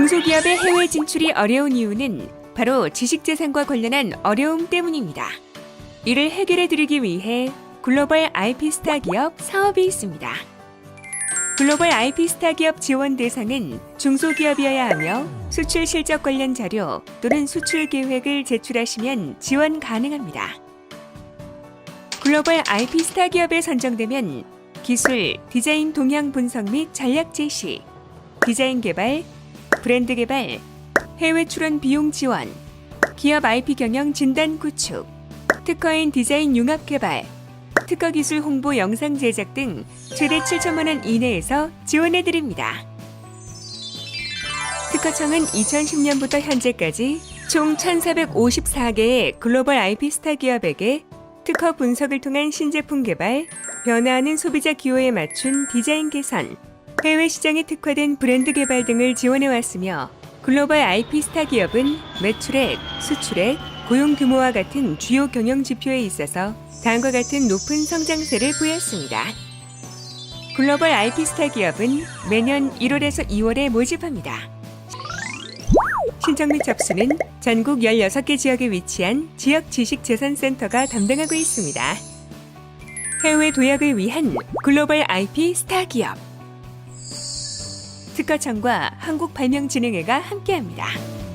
중소기업의 해외 진출이 어려운 이유는 바로 지식재산과 관련한 어려움 때문입니다. 이를 해결해 드리기 위해 글로벌 IP 스타 기업 사업이 있습니다. 글로벌 IP 스타 기업 지원 대상은 중소기업이어야 하며 수출 실적 관련 자료 또는 수출 계획을 제출하시면 지원 가능합니다. 글로벌 IP 스타 기업에 선정되면 기술, 디자인 동향 분석 및 전략 제시, 디자인 개발, 브랜드 개발, 해외 출원 비용 지원, 기업 IP 경영 진단 구축, 특허인 디자인 융합 개발, 특허 기술 홍보 영상 제작 등 최대 7천만 원 이내에서 지원해 드립니다. 특허청은 2010년부터 현재까지 총 1,454개의 글로벌 IP 스타 기업에게 특허 분석을 통한 신제품 개발, 변화하는 소비자 기호에 맞춘 디자인 개선, 해외 시장에 특화된 브랜드 개발 등을 지원해 왔으며 글로벌 IP 스타 기업은 매출액, 수출액, 고용 규모와 같은 주요 경영 지표에 있어서 다음과 같은 높은 성장세를 보였습니다. 글로벌 IP 스타 기업은 매년 1월에서 2월에 모집합니다. 신청 및 접수는 전국 16개 지역에 위치한 지역 지식 재산 센터가 담당하고 있습니다. 해외 도약을 위한 글로벌 IP 스타 기업. 특허청과 한국발명진흥회가 함께합니다.